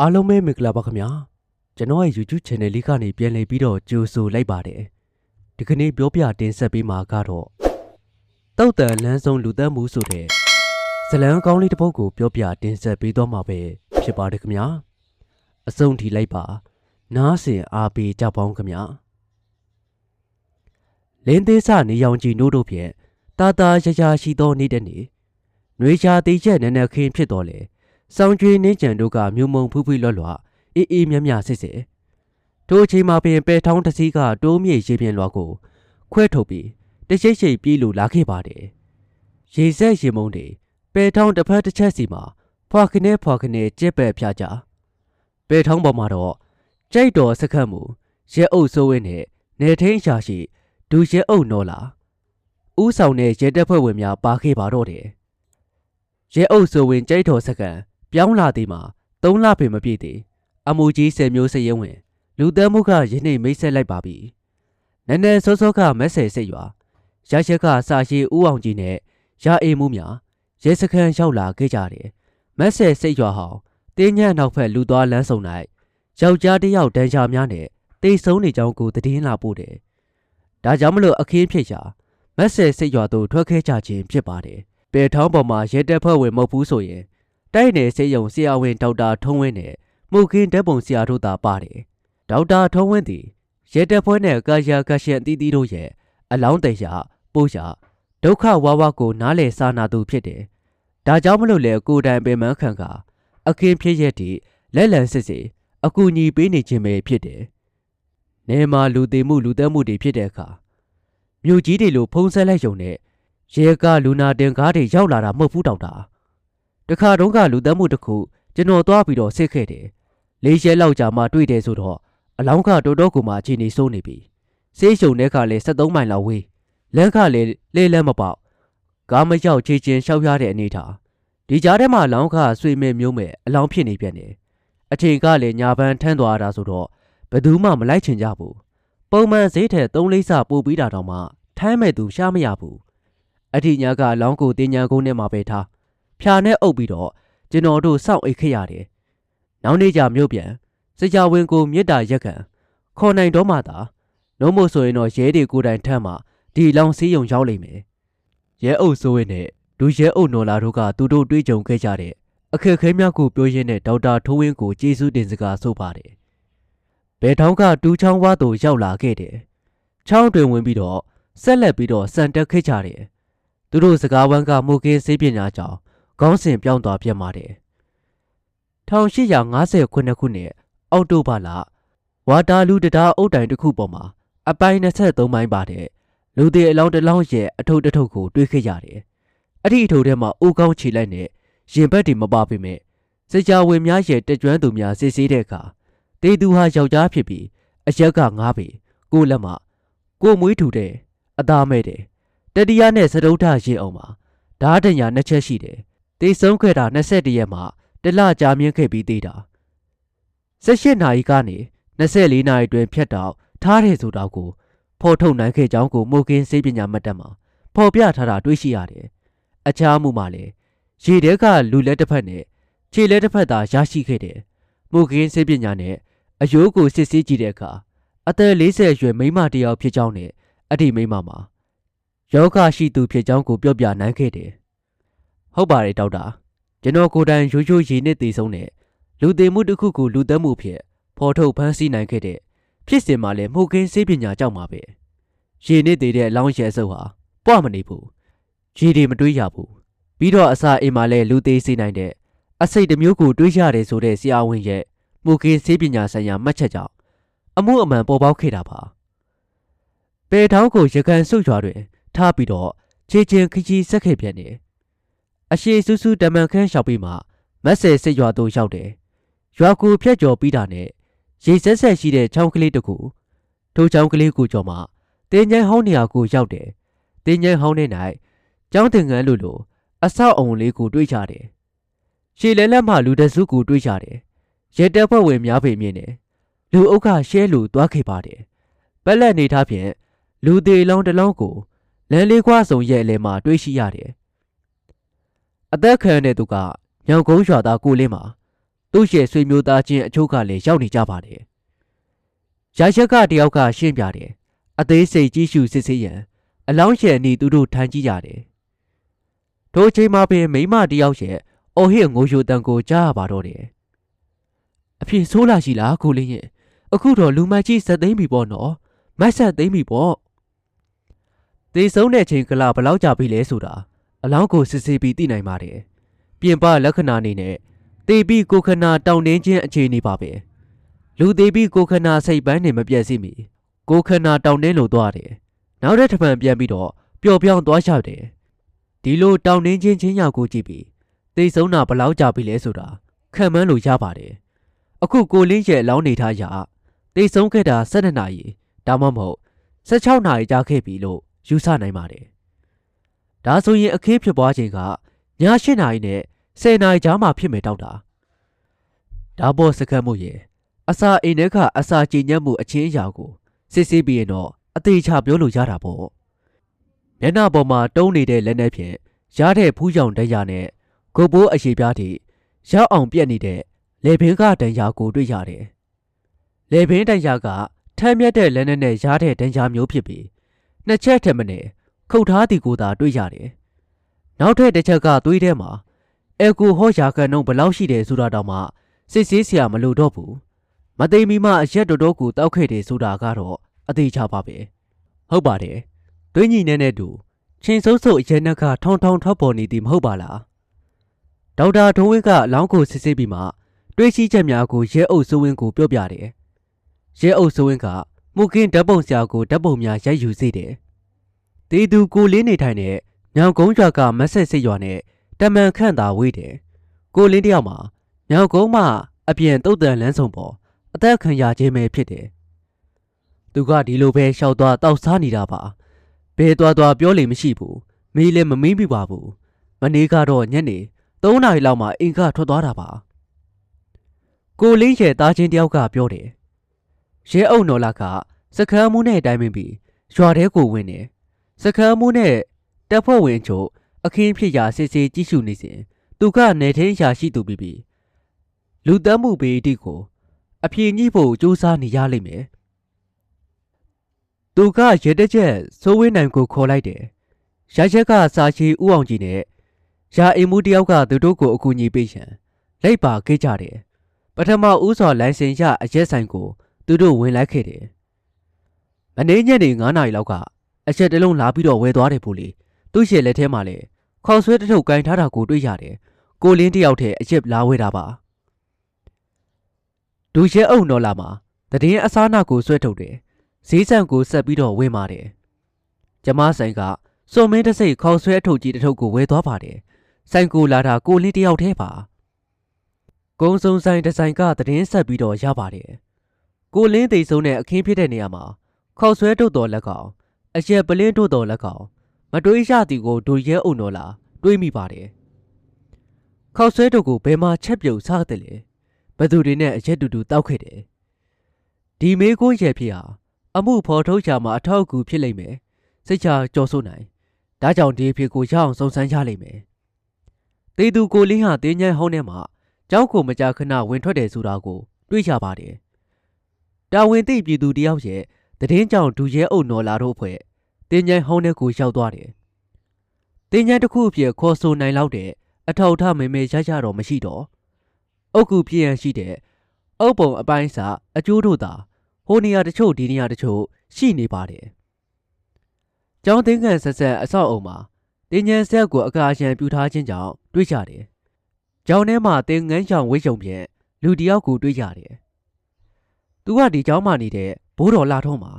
အားလုံးပဲမင်္ဂလာပါခင်ဗျာကျွန်တော်ရဲ့ YouTube channel လေးကနေပြန်လည်ပြီးတော့ကြိုဆိုလိုက်ပါတယ်ဒီကနေ့ပြောပြတင်ဆက်ပေးမှာကတော့တောက်တန်လန်းဆုံးလူသက်မှုဆိုတဲ့ဇလံကောင်းလေးတစ်ပုဒ်ကိုပြောပြတင်ဆက်ပေးတော့မှာပဲဖြစ်ပါတယ်ခင်ဗျာအဆုံးထိလိုက်ပါ နားဆင်အားပေးကြပါဦးခင်ဗျာလင်းသေးစနေရောင်ကြီးနိုးတို့ဖြင့်တာတာရရရှိသောနေတဲ့နေ့ຫນွေချာတိချက်နက်နက်ခင်းဖြစ်တော်လေ စောင်းကျွေးနှင်းကြံတို့ကမြို့မုံဖူးဖူးလွတ်လွတ်အေးအေးမြမြဆစ်စစ်ထိုအချိန်မှာပင်ပဲထောင်းတစ်စီးကတိုးမြေရေပြင်လွားကို ခွဲထုတ်ပြီးတရှိတ်ရှိတ်ပြေးလို့လာခဲ့ပါတယ်ရေဆက်ရေမုံတွေပဲထောင်းတစ်ဖက်တစ်ချက်စီမှာဖွာခနဲ့ဖွာခနဲ့ကြက်ပဲ့ဖြာကြပဲထောင်းပေါ်မှာတော့ကြိုက်တော်စခတ်မှုရဲအုပ်စိုးဝင်းနဲ့နေထင်းရှာရှိဒူရဲအုပ်နော်လာဥဆောင်တဲ့ရဲတပ်ဖွဲ့ဝင်များပါခဲ့ပါတော့တယ်ရဲအုပ်စိုးဝင်းကြိုက်တော်စခတ် ပြောင်းလာသည်မှာသုံးလပင်မပြည့်သေးအမူကြီးဆယ်မျိုးစရဲဝင် လူသမ်းမှုကယနေ့မိတ်ဆက်လိုက်ပါပြီနည်းနည်းစောစောကမက်ဆယ်စိတ်ရွာရရက်ကစာရှိဦးအောင်ကြီးနဲ့ရအေးမှုများရဲစခန်းရောက်လာခဲ့ကြတယ်မက်ဆယ်စိတ်ရွာဟောင်းတင်းညံ့နောက်ဖက်လူသွားလမ်းစုံ၌ယောက်ျားတစ်ယောက်တန်းချာများနဲ့တိတ်ဆုံးနေကြောင်းကိုတည်င်းလာပို့တယ်ဒါကြောင့်မလို့အခင်းဖြစ်ရာမက်ဆယ်စိတ်ရွာသို့ထွက်ခဲ့ကြခြင်းဖြစ်ပါတယ်ပေထောင်းပေါ်မှာရဲတပ်ဖွဲ့ဝင်မဟုတ်ဘူးဆိုရင် တိုက်နယ်စေယုံဆရာဝန်ဒေါက်တာထုံးဝင်းနဲ့မှုခင်းဓာတ်ပုံဆရာတို့သာပါတယ်ဒေါက်တာထုံးဝင်းသည်ရဲတပ်ဖွဲ့နဲ့ကာယာကရှင်အသီးသီးတို့ရဲ့အလောင်းတရာပို့ရဒုက္ခဝါဝကိုနားလေစာနာသူဖြစ်တယ်ဒါကြောင့်မလို့လေကိုတိုင်ပင်မခံကအခင်းဖြစ်ရက်တီလက်လံစစ်စစ်အကူအညီပေးနေခြင်းပဲဖြစ်တယ်နေမှာလူသေးမှုလူသက်မှုတွေဖြစ်တဲ့အခါမြို့ကြီးတွေလိုဖုံးဆက်လိုက်ရုံနဲ့ရဲကလူနာတင်ကားတွေရောက်လာတာမဟုတ်ဘူးဒေါက်တာ တခါတုန်းကလူသက်မှုတစ်ခုကျွန်တော်သွားပြီးတော့စစ်ခဲ့တယ်လေးရဲလောက်ကြာမှတွေ့တယ်ဆိုတော့အလောင်းကတော်တော်ကိုမှအခြေအနေစိုးနေပြီဆေးရှုံတဲ့ခါလဲ73မိုင်လောက်ဝေးလမ်းကလည်းလေလန်းမပေါက်ကားမရောက်ချေချင်းရှောက်ရတဲ့အနေထားဒီကြားထဲမှာလောင်းကဆွေမဲ့မျိုးမဲ့အလောင်းဖြစ်နေပြန်တယ်အချိန်ကလည်းညာပန်းထမ်းသွားတာဆိုတော့ဘယ်သူမှမလိုက်ချင်ကြဘူးပုံမှန်ဈေးထက်3လိပ်စာပို့ပြီးတာတော့မှထမ်းမဲ့သူရှားမရဘူးအထီညာကလောင်းကိုတင်ညာကုန်းထဲမှာပဲထား ဖြာနဲ့အုပ်ပြီးတော့ကျွန်တော်တို့စောင့်အိတ်ခဲ့ရတယ်။နောက်နေ့ကျမြို့ပြန်စကြဝင်းကိုမြစ်တာရက်ခံခေါ်နိုင်တော့မှသာလုံးမို့ဆိုရင်တော့ရဲတွေကိုယ်တိုင်ထမ်းမှဒီလောင်စည်းယုံရောက်လိမ့်မယ်။ရဲအုပ်ဆိုးဝင်းနဲ့ဒူရဲအုပ်နော်လာတို့ကသူတို့တွေးကြုံခဲ့ကြတဲ့အခက်ခဲများကိုပြောရင်းနဲ့ဒေါက်တာထိုးဝင်းကိုကျေးဇူးတင်စကားဆိုပါတယ်။ဘယ်ထောင်းကတူးချောင်းဝါသို့ရောက်လာခဲ့တယ်။ချောင်းတွင်ဝင်ပြီးတော့ဆက်လက်ပြီးတော့စံတက်ခဲ့ကြတယ်။သူတို့စကားဝမ်းကမှုခင်းစေးပညာကြောင့် ခေါင်းစဉ်ပြောင်းသွားပြန်ပါတယ်1859ခုနှစ်အောက်တိုဘာလဝါတာလူတံတားအုတ်တိုင်တစ်ခုပေါ်မှာအပိုင်း23မိုင်းပါတဲ့လူသေးအလောင်းတစ်လောင်းရဲ့အထုပ်တစ်ထုပ်ကိုတွေးခဲ့ရတယ်။အဲ့ဒီအထုပ်ထဲမှာအိုးကောင်းခြေလိုက်နဲ့ရင်ဘတ်တွေမပါပေမဲ့စကြဝဠာများရဲ့တကြွမ်းသူများစစ်ဆေးတဲ့အခါတေသူဟာယောက်ျားဖြစ်ပြီးအရက်ကငားပေကိုလက်မကိုမွေးထူတဲ့အသားမဲ့တယ်တတိယနဲ့စတုထရင်အောင်မှာဓာတ်တညာနှစ်ချက်ရှိတယ် တေဆုံးခဲ့တာ21ရက်မှာတလကြာမြင့်ခဲ့ပြီးသေးတာ18နာရီကနေ24နာရီတွင်ဖြတ်တောက်ထားတယ်ဆိုတော့ကိုဖော်ထုတ်နိုင်ခဲ့ကြောင်းကိုမိုကင်းစေးပညာမှတ်တမ်းမှာဖော်ပြထားတာတွေ့ရှိရတယ်။အခြားမှုမှာလည်းရေတဲကလူလက်တစ်ဖက်နဲ့ခြေလက်တစ်ဖက်သာရရှိခဲ့တယ်။မိုကင်းစေးပညာနဲ့အယိုးကိုစစ်ဆေးကြည့်တဲ့အခါအသက်40အရွယ်မိန်းမတစ်ယောက်ဖြစ်ကြောင်းနဲ့အဲ့ဒီမိန်းမမှာယောဂရှိသူဖြစ်ကြောင်းကိုပြောပြနိုင်ခဲ့တယ်။ ဟုတ်ပါတယ်ဒေါက်တာကျွန်တော်ကိုယ်တိုင်ရိုးရိုးရည်နဲ့တည်ဆုံးတဲ့လူသေးမှုတစ်ခုကိုလူသက်မှုဖြစ်ဖော်ထုတ်ဖမ်းဆီးနိုင်ခဲ့တဲ့ဖြစ်စဉ်မှာလည်းမှုခင်းစေးပညာကြောင့်ပါပဲရည်နဲ့တည်တဲ့အလောင်းရဲစုပ်ဟာပွားမနေဘူးရည်တွေမတွေးရဘူးပြီးတော့အစာအိမ်မှာလည်းလူသေးစေနိုင်တဲ့အစိတ်တစ်မျိုးကိုတွေးရတယ်ဆိုတဲ့ဆရာဝန်ရဲ့မှုခင်းစေးပညာဆိုင်ရာမှတ်ချက်ကြောင့်အမှုအမှန်ပေါ်ပေါက်ခဲ့တာပါပေထောင်းကိုရကန်ဆုတ်ရွာတွင်ထားပြီးတော့ခြေချင်းခကြီးဆက်ခဲ့ပြန်တယ် အရှိဆူဆူတမန်ခန်းလျှောက်ပြီးမှမက်ဆယ်စစ်ရွာသို့ရောက်တယ်။ရွာကိုဖျက်ကျော်ပြီးတာနဲ့ရေဆက်ဆက်ရှိတဲ့ချောင်းကလေးတစ်ခုထိုချောင်းကလေးကိုကျော်မှတင်းကျန်းဟောင်းနေရာကိုရောက်တယ်။တင်းကျန်းဟောင်းနေ၌ကျောင်းတင်ငန်းလိုလိုအဆောက်အုံလေးကိုတွေးကြတယ်။ရှေလဲလက်မှလူတစုကိုတွေးကြတယ်။ရဲတပ်ဖွဲ့ဝင်များပေမြင်တယ်။လူအုပ်ကရှဲလူသွားခဲ့ပါတယ်။ပက်လက်နေထားဖြင့်လူသေးလောင်းတစ်လောင်းကိုလမ်းလေးခွားဆောင်ရဲ့အလဲမှာတွေးရှိရတယ်။ အသက်ခံတဲ့သူကညောင်ကုန်းရွာသားကိုလေးမှာသူ့ရဲ့ဆွေမျိုးသားချင်းအချို့ကလည်းရောက်နေကြပါတယ်။ရာရက်ကတယောက်ကရှင်းပြတယ်။အသေးစိတ်ကြည့်ရှုစစ်ဆေးရန်အလောင်းရှယ်အနီသူတို့ထမ်းကြည့်ရတယ်။ထိုအချိန်မှာပင်မိမတယောက်ရဲ့အော်ဟစ်ငိုယိုတန်ကိုကြားရပါတော့တယ်။အဖြစ်ဆိုးလာရှိလားကိုလင်းရဲ့အခုတော့လူမကြီးစက်သိမ့်ပြီပေါ့နော်။မတ်ဆက်သိမ့်ပြီပေါ့။သေဆုံးတဲ့ချိန်ကလာဘယ်လောက်ကြာပြီလဲဆိုတာ အလောင်းကိုစစ်ဆေးပြီးသိနိုင်ပါတယ်။ပြင်ပလက္ခဏာအနေနဲ့တေပြီးကိုခနာတောင်းတင်းခြင်းအခြေအနေပါပဲ။လူသေးပြီးကိုခနာစိတ်ပန်းနေမပြတ်စီမီကိုခနာတောင်းတင်းလို့သွားတယ်။နောက်တဲ့ထပ်ပံပြန်ပြီးတော့ပျော်ပြောင်းသွားရှောက်တယ်။ဒီလိုတောင်းတင်းခြင်းချင်းရောက်ကိုကြည့်ပြီးသေဆုံးတာဘယ်လောက်ကြာပြီလဲဆိုတာခံမှန်းလို့ရပါတယ်။အခုကိုလင်းရဲ့အလောင်းနေထားရသေဆုံးခဲ့တာ12နာရီဒါမှမဟုတ်16နာရီကြာခဲ့ပြီလို့ယူဆနိုင်ပါတယ်။ ဒါဆိုရင်အခင်းဖြစ်ပွားချိန်ကည8နာရီနဲ့10နာရီကြားမှာဖြစ်မယ်တောက်တာ။ဒါပေါ်စကတ်မှုရဲ့အစာအိမ်ထဲကအစာကြည်ညက်မှုအချင်းအရာကိုစစ်ဆေးပြီးရင်တော့အသေးချပြောလို့ရတာပေါ့။မျက်နှာပေါ်မှာတုံးနေတဲ့လက်နဲ့ဖြင့်ရတဲ့ဖူးရောင်တရားနဲ့ဂုတ်ဘိုးအရှိပြားထိရောက်အောင်ပြက်နေတဲ့လေဘင်းကတန်ရာကိုတွေ့ရတယ်။လေဘင်းတန်ရာကထမ်းမြက်တဲ့လက်နဲ့ရတဲ့တန်ရာမျိုးဖြစ်ပြီးနှစ်ချက်ထက်မနည်း ခုတ်ထားသည်ကိုသာတွေ့ရတယ်။နောက်ထပ်တစ်ချက်ကသွေးထဲမှာအယ်ကိုဟောရာကန်နှုန်းဘယ်လောက်ရှိတယ်ဆိုတာတော့မှစစ်ဆေးစရာမလိုတော့ဘူး။မသိမီမှအရက်တော်တော်ကိုတောက်ခဲ့တယ်ဆိုတာကတော့အသေးချပါပဲ။ဟုတ်ပါတယ်။သွေးညီနဲ့နဲ့တူချင်းစုပ်စုပ်အရက်နက်ကထောင်ထောင်ထွက်ပေါ်နေသည်မဟုတ်ပါလား။ဒေါက်တာထုံးဝင်းကအလောင်းကိုစစ်ဆေးပြီးမှတွေးရှိချက်များကိုရဲအုပ်စိုးဝင်းကိုပြောပြတယ်။ရဲအုပ်စိုးဝင်းကမူကင်းဓာတ်ပုံဆရာကိုဓာတ်ပုံများရိုက်ယူစေတယ်။ တေသူကိုလင်းနေထိုင်တဲ့ညောင်ကုန်းရွာကမဆက်စစ်ရွာနဲ့တမန်ခန့်သာဝေးတယ်။ကိုလင်းတယောက်မှာညောင်ကုန်းမှအပြင်တုတ်တန်လန်းဆောင်ပေါ်အသက်ခံရခြင်းပဲဖြစ်တယ်။သူကဒီလိုပဲရှောက်သွားတောက်စားနေတာပါ။ဘဲသွားသွားပြောလေမရှိဘူး။မေးလည်းမမေးမိပါဘူး။မနေ့ကတော့ညနေ3နာရီလောက်မှအင်ကထွက်သွားတာပါ။ကိုလင်းရဲ့သားချင်းတယောက်ကပြောတယ်။ရဲအုပ်နော်လာကစကမ်းမှုနဲ့တိုင်ပင်ပြီးရွာထဲကိုဝင်တယ်။ စကမ်းမှုနဲ့တပ်ဖွဲ့ဝင်ချို့အခင်းဖြစ်ရာစစ်ဆေးကြည့်ရှုနေစဉ်သူကနေထင်းရာရှိသူပြီးပြီးလူတမ်းမှုပေတိကို အပြေညှိဖို့ကြိုးစားနေရလိမ့်မယ်သူကရဲတက်ချက်စိုးဝင်းနိုင်ကိုခေါ်လိုက်တယ်ရချက်ကစာချီဥအောင်ကြီးနဲ့ရာအိမ်မှုတယောက်ကသူတို့ကိုအကူအညီပေးရန်လိုက်ပါခဲ့ကြတယ်ပထမဦးစွာလိုင်စင်ရအရက်ဆိုင်ကို သူတို့ဝင်လိုက်ခဲ့တယ်မနေ့ညနေ9နာရီလောက်က အချက်တလုံးလာပြီးတော့ဝယ်သွားတယ်ပို့လေသူ့ရှယ်လက်ထဲမှာလည်းခေါက်ဆွဲတစ်ထုပ်ကင်ထားတာကိုတွေ့ရတယ်။ကိုလင်းတယောက်တည်းအချစ်လာဝဲတာပါ။ဒူရဲအုံတော်လာမှာတည်င်းအစားနာကိုဆွဲထုတ်တယ်။ဈေးဆန်ကိုဆက်ပြီးတော့ဝင်းပါတယ်။ကျမဆိုင်ကစုံမင်းတစ်စိတ်ခေါက်ဆွဲအထုပ်ကြီးတစ်ထုပ်ကိုဝဲသွားပါတယ်။ဆိုင်ကိုလာတာကိုလင်းတယောက်တည်းပါ။ကုန်းစုံဆိုင်ဒီဇိုင်ကတည်င်းဆက်ပြီးတော့ရပါတယ်။ကိုလင်းသိဆုံးတဲ့အခင်းဖြစ်တဲ့နေရာမှာခေါက်ဆွဲထုတ်တော်လက်ကောင် အရက်ပလင်းတို့တော်လက်ကောင်မတွေးရသည်ကိုဒိုရဲအုံတော်လာတွေးမိပါတယ်။ခောက်ဆွဲတို့ကိုဘယ်မှာချက်ပြုတ်စားတယ်လဲ။ဘသူတွေနဲ့အရက်တူတူတောက်ခဲ့တယ်။ဒီမေးခွန်းရဲ့ဖြစ်ဟာအမှုဖော်ထုတ်ချာမှာအထောက်အကူဖြစ်လိမ့်မယ်။စိတ်ချကြော်ဆိုနိုင်။ဒါကြောင့်ဒီဖြစ်ကိုရအောင်စုံစမ်းကြလိမ့်မယ်။တေသူကိုလင်းဟာတင်းញိုင်းဟောင်းထဲမှာကျောင်းကိုမကြာခဏဝင်ထွက်တယ်ဆိုတာကို တွေးကြပါတယ်။တာဝန်သိပြည်သူတယောက်ရဲ့ တည်င်းကြောင့်ဒူရဲအုပ်နော်လာတို့အဖွဲ့တင်းကျိုင်းဟောင်းတဲ့ကိုရောက်သွားတယ်။တင်းကျိုင်းတစ်ခုအဖြစ်ခေါ်ဆိုနိုင်လောက်တဲ့အထောက်ထမေမေရရတော့မရှိတော့အုတ်ကူပြည့်ရန်ရှိတဲ့အုတ်ပုံအပိုင်းစာအကျိုးတို့သာဟိုနေရာတချို့ဒီနေရာတချို့ရှိနေပါတယ်။ကျောင်းသင်္ကန်းဆက်ဆက်အဆောက်အုံမှာတင်းကျိုင်းဆက်ကိုအကာအရန်ပြူထားခြင်းကြောင့်တွေးကြတယ်။ကျောင်းထဲမှာတင်းငန်းချောင်ဝိတ်ရုံဖြင့်လူတယောက်ကိုတွေးကြတယ်။သူကဒီကျောင်းမှာနေတဲ့ ဘိုးတော်လာထုံးမှာ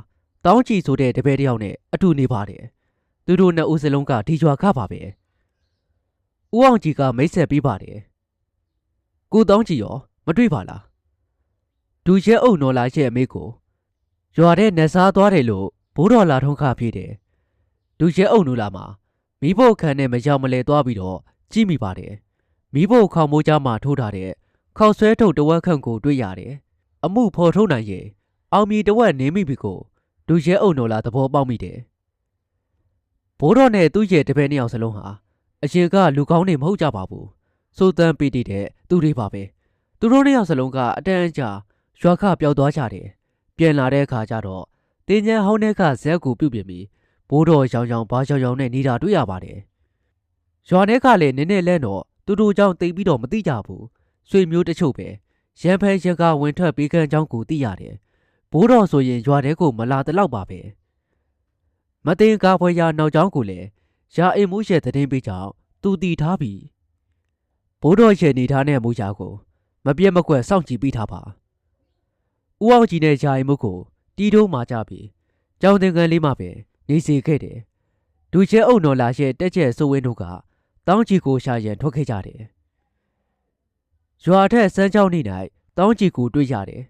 တောင်းချီဆိုတဲ့တပည့်တယောက်နဲ့အတူနေပါတယ်။သူတို့နှစ်ဦးစလုံးကဒီကြွာခပါပဲ။ဦးအောင်ကြီးကမိတ်ဆက်ပေးပါတယ်။ကိုတောင်းချီရောမတွေ့ပါလား။ဒူရဲအုပ်နော်လာရဲ့အမေကိုရွာတဲ့နတ်စားသွားတယ်လို့ဘိုးတော်လာထုံးခဖြေတယ်။ဒူရဲအုပ်နော်လာမှာမိဖို့ခံနဲ့မရောက်မလဲသွားပြီးတော့ကြည့်မိပါတယ်။မိဖို့ခေါမိုးကြားမှာထိုးထားတဲ့ခေါက်ဆွဲထုတ်တဝက်ခန့်ကိုတွေ့ရတယ်။အမှုဖော်ထုတ်နိုင်ရဲ့ အောင်မြေတဝက်နေမိပြီကိုလူရဲအုံတော်လာသဘောပေါက်မိတယ်ဘိုးတော်နဲ့သူ့ရဲ့တပည့်နှစ်ယောက်စလုံးဟာအရင်ကလူကောင်းတွေမဟုတ်ကြပါဘူးစိုးတန်းပေးတည်တဲ့သူတွေပါပဲသူသူတို့နှစ်ယောက်စလုံးကအတန်းအကြာရွာခပျောက်သွားကြတယ်ပြန်လာတဲ့အခါကျတော့တင်းချမ်းဟောင်းတဲ့ကဇက်ကိုပြုတ်ပြင်ပြီးဘိုးတော်ရောင်ရောင်ဘာရောင်ရောင်နဲ့နေတာတွေ့ရပါတယ်ရွာထဲကလည်းနည်းနည်းလဲတော့သူတို့ကြောင့်တိတ်ပြီးတော့မသိကြဘူးဆွေမျိုးတချို့ပဲရန်ဖန်ရကဝင်ထွက်ပေးကန်းကြောင်းကိုသိရတယ် ဘိုးတော်ဆိုရင်ရွာထဲကိုမလာတလောက်ပါပဲမတင်ကားဖွယ်ရာနောက်ကျောင်းကိုလည်းရာအိမ်မှုရဲ့သတင်းပေးကြောင်းသူတည်ထားပြီးဘိုးတော်ရဲ့နေထားတဲ့မူရာကိုမပြတ်မကွက်စောင့်ကြည့်ပေးထားပါဦးအောင်ကြီးနဲ့ယာအိမ်မှုကိုတီးတိုးမာကြပြီးကြောင်တင်ကန်လေးမှပဲနေစီခဲ့တယ်ဒူချဲအုံတော်လာရဲ့တက်ကျက်စိုးဝင်းတို့ကတောင်းချီကိုရှာရန်ထွက်ခဲ့ကြတယ်ရွာထက်စမ်းကြောင်းနေ၌တောင်းချီကိုတွေ့ရတယ်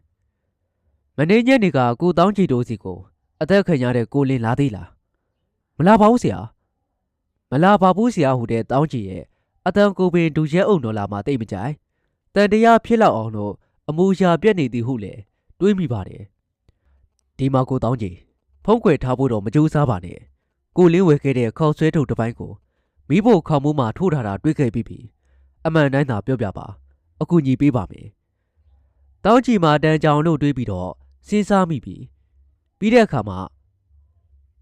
မင်းညနေကကိုတောင်းချီတို့စီကိုအသက်ခံရတဲ့ကိုလင်းလာသေးလားမလာပါဘူးဆရာမလာပါဘူးဆရာဟူတဲ့တောင်းချီရဲ့အတန်ကိုပင်ဒူရဲအုံတော်လာမှတိတ်မကြိုက်တန်တရားဖြစ်လောက်အောင်တော့အမူအရာပြက်နေသည်ဟုလည်းတွေးမိပါတယ်ဒီမှာကိုတောင်းချီဖုံးကွယ်ထားဖို့တော့မကြိုးစားပါနဲ့ကိုလင်းဝယ်ခဲ့တဲ့ခေါက်ဆွဲထုတ်တစ်ပိုင်းကိုမိဖို့ခေါမှုမှထိုးထားတာတွေးခဲ့ပြီးပြီအမှန်တိုင်းသာပြောပြပါအခုညီပေးပါမယ်တောင်းချီမှာတန်ကြောင်လို့တွေးပြီးတော့ စဉ်းစားမိပြီပြီးတဲ့အခါမှာ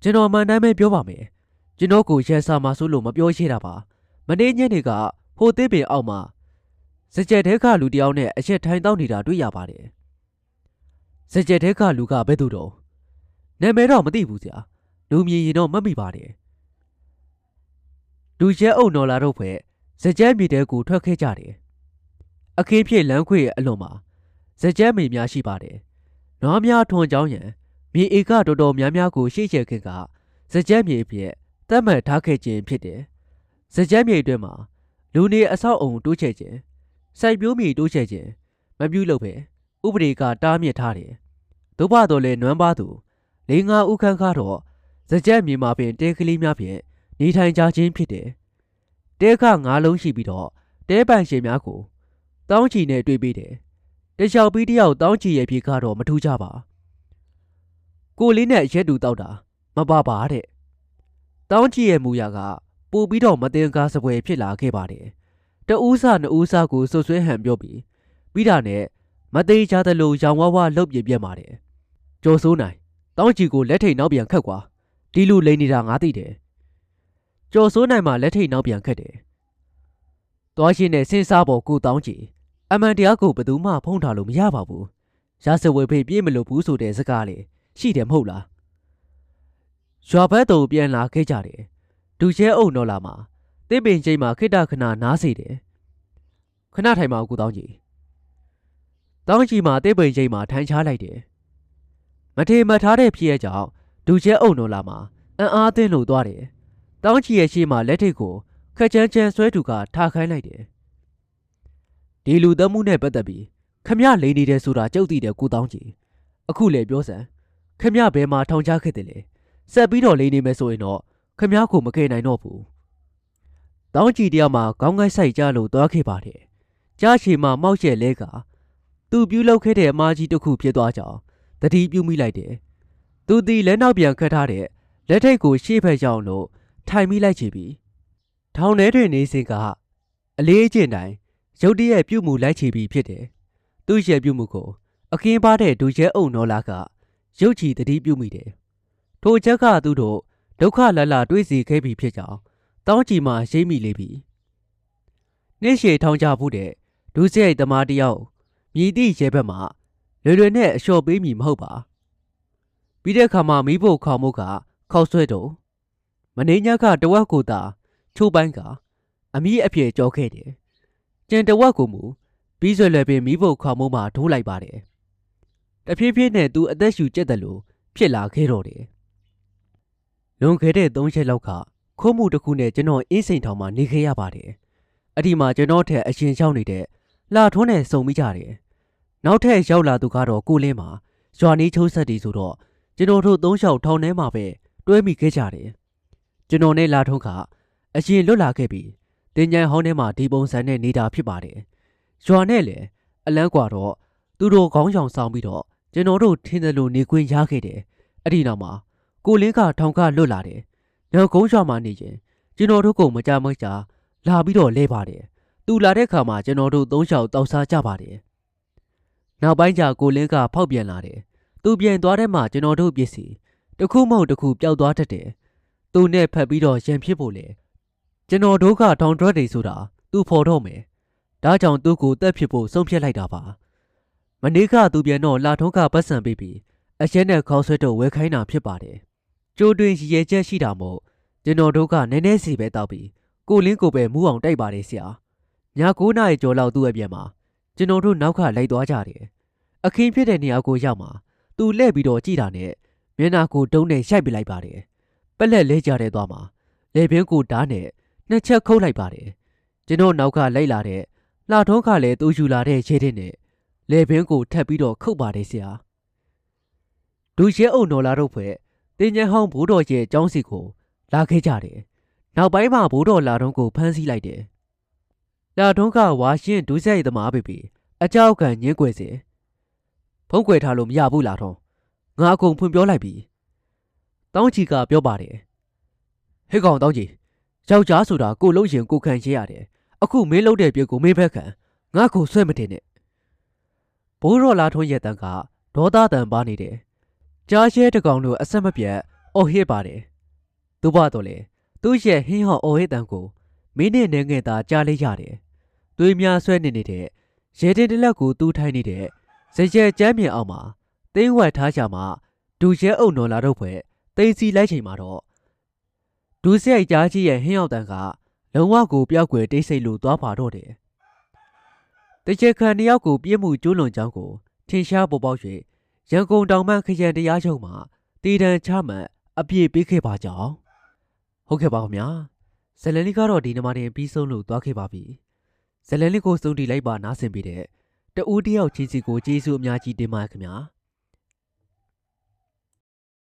ကျွန်တော်အမှန်တိုင်းပဲပြောပါမယ်ကျွန်တော်ကိုရဲစာမှာဆိုလို့မပြောရှိတာပါမနေ့ညနေကဟိုသေးပင်အောက်မှာစကြက်တဲကလူတယောက်နဲ့အရက်ထိုင်တောက်နေတာတွေ့ရပါတယ်စကြက်တဲကလူကဘယ်သူတော့နာမည်တော့မသိဘူးဆရာလူမြင်ရင်တော့မတ်မိပါတယ်လူရဲအုပ်နော်လာတော့ဖွဲ့စကြက်မြေတဲကိုထွက်ခဲ့ကြတယ်အခင်းဖြစ်လမ်းခွေရဲ့အလွန်မှာစကြက်မြေများရှိပါတယ် နွားများထွန်ကြောင်းရန်မြေဧကတော်တော်များများကိုရှေ့ချဲခင်ကစကြက်မြေအဖြစ်တတ်မှတ်ထားခဲ့ခြင်းဖြစ်တယ်စကြက်မြေအတွင်းမှာလူနေအဆောက်အုံတိုးချဲ့ခြင်းစိုက်ပျိုးမြေတိုးချဲ့ခြင်းမပြုလုပ်ပဲဥပဒေကတားမြစ်ထားတယ်သို့ပါတော့လဲနွမ်းပါသူလေးငါဥခန်းကားတော့စကြက်မြေမှာပင်တဲကလေးများဖြင့်နေထိုင်ကြခြင်းဖြစ်တယ်တဲခငါးလုံးရှိပြီးတော့တဲပန်ရှင်များကိုတောင်းချီနဲ့တွေ့ပေးတယ် တလျှောက်ပြီးတယောက်တောင်းချီရဲ့ပြေကတော့မထူးကြပါကိုလေးနဲ့ရက်တူတောက်တာမပါပါတဲ့တောင်းချီရဲ့မူရာကပို့ပြီးတော့မတင်ကားစပွဲဖြစ်လာခဲ့ပါတယ်တဦးစနဦးစကိုဆွဆွဲဟန်ပြောပြီးပြီးတာနဲ့မသေးချသလိုရောင်ဝါးဝါလှုပ်ပြပြက်ပါတယ်ကျော်စိုးနိုင်တောင်းချီကိုလက်ထိတ်နောက်ပြန်ခတ်ကွာဒီလူလိန်နေတာငါသိတယ်ကျော်စိုးနိုင်မှလက်ထိတ်နောက်ပြန်ခတ်တယ်သွားရှင်နဲ့စဉ်းစားပေါ်ကိုတောင်းချီ အမှန်တရားကိုဘယ်သူမှဖုံးထားလို့မရပါဘူးရာဇဝေဖေးပြေးမလို့ဘူးဆိုတဲ့စကားလေရှိတယ်မဟုတ်လားရွာဘက်သို့ပြန်လာခဲ့ကြတယ်ဒူကျဲအုံတော်လာမှာတစ်ပင်ချိန်မှာခိတ္တခဏနားစေတယ်ခဏထိုင်ပါဦးကိုတောင်းကြီးတောင်းကြီးမှာတစ်ပင်ချိန်မှာထိုင်ချလိုက်တယ်မထေမထားတဲ့ဖြစ်ရကြောင့်ဒူကျဲအုံတော်လာမှာအံ့အားသင်းလို့သွားတယ်တောင်းကြီးရဲ့ရှေ့မှာလက်ထိတ်ကိုခက်ချမ်းချမ်းဆွဲသူကထားခိုင်းလိုက်တယ် ဒီလူသမှုနဲ့ပတ်သက်ပြီးခမရလိန်နေတယ်ဆိုတာကြုတ်သိတယ်ကိုတောင်းကြီးအခုလေပြောစမ်းခမရဘယ်မှာထောင်ချခဲ့တယ်လဲဆက်ပြီးတော့လိန်နေမယ်ဆိုရင်တော့ခမရကိုမကယ်နိုင်တော့ဘူးတောင်းကြည့်တရားမှာခေါင်းကိုက်ဆိုင်ကြလို့သွားခဲ့ပါတယ်ကြားချီမှာမောက်ရက်လဲကသူပြုတ်လောက်ခဲ့တဲ့အမားကြီးတစ်ခုဖြစ်သွားကြောင်းတတိပြုမိလိုက်တယ်သူဒီလက်နောက်ပြန်ခတ်ထားတဲ့လက်ထိတ်ကိုရှေ့ဘက်ရောက်လို့ထိုင်မိလိုက်ချပြီထောင်ထဲတွင်နေစဉ်ကအလေးအကျင့်တိုင်း ရုတ်တရက်ပြုတ်မှုလိုက်ချပြီဖြစ်တယ်သူ့ရဲ့ပြုတ်မှုကိုအခင်းပါတဲ့ဒူရဲအုံနော်လာကရုတ်ချီတတိပြုတ်မိတယ်ထိုချက်ကသူတို့ဒုက္ခလလတွေးစီခဲ့ပြီဖြစ်ကြောင်းတောင်းကြည်မှရိပ်မိလေပြီနေ့ရှည်ထောင်ချဖို့တဲ့ဒုစရိုက်သမားတယောက်မြည်သည့်ရဲဘက်မှလွယ်လွယ်နဲ့အလျှော်ပေးမိမဟုတ်ပါပြီးတဲ့အခါမှာမိဖို့ခေါမှုကခောက်ဆွဲတော့မနေညကတဝက်ကိုသာချိုးပိုင်းကအမီးအပြေကြောခဲ့တယ် ကျန်တဝက်ကိုမူပြီးဆွဲလွယ်ပင်မိဖို့ခေါမှုမှထိုးလိုက်ပါတယ်တဖြည်းဖြည်းနဲ့သူအသက်ရှူကျက်တယ်လို့ဖြစ်လာခဲ့တော့တယ်လွန်ခဲ့တဲ့၃ရက်လောက်ကခိုးမှုတစ်ခုနဲ့ကျွန်တော်အင်းစိန်ထောင်မှာနေခဲ့ရပါတယ်။အဲ့ဒီမှာကျွန်တော်ထက်အရင်ရောက်နေတဲ့လာထွန်းနဲ့စုံမိကြတယ်။နောက်ထပ်ရောက်လာသူကတော့ကိုလင်းမှာရွာနေချိုးဆက်တီဆိုတော့ကျွန်တော်တို့သုံးလျှောက်ထောင်ထဲမှာပဲတွဲမိခဲ့ကြတယ်။ကျွန်တော်နဲ့လာထွန်းကအရင်လွတ်လာခဲ့ပြီး တင်ញံဟောင်းထဲမှာဒီပုံစံနဲ့နေတာဖြစ်ပါတယ်။ရွာနဲ့လည်းအလန်းကွာတော့သူတို့ခေါင်းဆောင်ဆောင်ပြီးတော့ကျွန်တော်တို့ထင်းတယ်လို့နေခွင့်ရခဲ့တယ်။အဲ့ဒီနောက်မှာကိုလင်းကထောင်ကလွတ်လာတယ်။နောက်ကုန်းရွာမှာနေရင်ကျွန်တော်တို့ကမကြမကြလာပြီးတော့လဲပါတယ်။သူလာတဲ့ခါမှာကျွန်တော်တို့သုံးယောက်တောက်စားကြပါတယ်။နောက်ပိုင်းကျကိုလင်းကဖောက်ပြန်လာတယ်။သူပြန်သွားတဲ့မှာကျွန်တော်တို့ပစ္စည်းတစ်ခုမဟုတ်တစ်ခုပျောက်သွားတတ်တယ်။သူနဲ့ဖက်ပြီးတော့ရန်ဖြစ်ဖို့လေ ကျွန်တော်တို့ကထောင်ဒရက်တွေဆိုတာသူဖော်တော့မယ်ဒါကြောင့်သူ့ကိုတက်ဖြစ်ဖို့ဆုံးဖြတ်လိုက်တာပါမနေ့ကသူပြန်တော့လာထုံးကပတ်စံပေးပြီးအရက်နဲ့ခေါင်းဆွဲတော့ဝဲခိုင်းတာဖြစ်ပါတယ်ကြိုးတွင်ရည်ရဲချက်ရှိတာမို့ကျွန်တော်တို့ကနည်းနည်းစီပဲတောက်ပြီးကိုလင်းကိုပဲမူးအောင်တိုက်ပါတယ်ဆရာည9နာရီကျော်လောက်သူ့အပြန်မှာကျွန်တော်တို့နောက်ကလိုက်သွားကြတယ်အခင်းဖြစ်တဲ့နေရာကိုရောက်မှာသူလှည့်ပြီးတော့ကြည်တာနဲ့မျက်နှာကိုတုံးနဲ့ရိုက်ပစ်လိုက်ပါတယ်ပက်လက်လဲကြတဲ့သွားမှာလေပင်ကိုဓာတ်နဲ့ နှစ်ချက်ခုတ်လိုက်ပါတယ်ကျွန်တော်နောက်ကလိုက်လာတဲ့လှထုံးကလည်းသူယူလာတဲ့ရဲတဲ့နဲ့လေပင်ကိုထပ်ပြီးတော့ခုတ်ပါတယ်ဆရာဒူရဲအုံတော်လာတို့ဖွဲ့တင်ញဟောင်းဘိုးတော်ရဲ့အကြောင်းစီကိုလာခဲ့ကြတယ်နောက်ပိုင်းမှာဘိုးတော်လာထုံးကိုဖမ်းဆီးလိုက်တယ်လာထုံးကဝါရှင်ဒူးဆက်ရည်သမားပဲပြီးအကြောက်ကန်ညင်းကွယ်စေဖုံးကွယ်ထားလို့မရဘူးလာထုံးငါအကုန်ဖွင့်ပြောလိုက်ပြီတောင်းချီကပြောပါတယ်ဟဲ့ကောင်တောင်းချီ ယောက်ျားဆိုတာကိုလုံးရင်ကိုခံရရတယ်အခုမင်းလုံးတဲ့ပြစ်ကိုမင်းဘက်ခံငါကိုဆွဲမတင်နဲ့ဘိုးတော်လာထုံးရဲ့တန်ကဒေါသတန်ပါနေတယ်ကြားရဲတကောင်တို့အဆက်မပြတ်အော်ဟစ်ပါတယ်သူ့ဘတော့လေသူ့ရဲ့ဟင်းဟော်အော်ဟစ်တန်ကိုမင်းနဲ့နေငယ်သားကြားလေးရတယ်သွေးများဆွဲနေနေတဲ့ရဲတင်တလက်ကိုတူးထိုင်းနေတဲ့ဇရက်ကျမ်းမြေအောင်မှာတင်းဝက်ထားကြမှာဒူရဲအုံတော်လာတော့ဖွဲ့တိတ်စီလိုက်ချိန်မှာတော့ ဒူဆက်ကြားကြီးရဲ့ဟင်းရောက်တန်ကလုံးဝကိုပျောက်ကွယ်တိတ်ဆိတ်လို့သွားပါတော့တယ်တကြက်ခံတယောက်ကိုပြည့်မှုကျူးလွန်ကြောင်းကိုထင်ရှားပေါ်ပေါက်၍ရန်ကုန်တောင်မှခရံတရားချုပ်မှာတည်တံချမှတ်အပြည့်ပေးခဲ့ပါကြောင်းဟုတ်ကဲ့ပါခင်ဗျာဇလန်လေးကတော့ဒီနမတင်ပြီးဆုံးလို့သွားခဲ့ပါပြီဇလန်လေးကိုစုံတီလိုက်ပါနားဆင်ပေးတဲ့တဦးတယောက်ချင်းစီကိုကျေးဇူးအများကြီးတင်ပါတယ်ခင်ဗျာ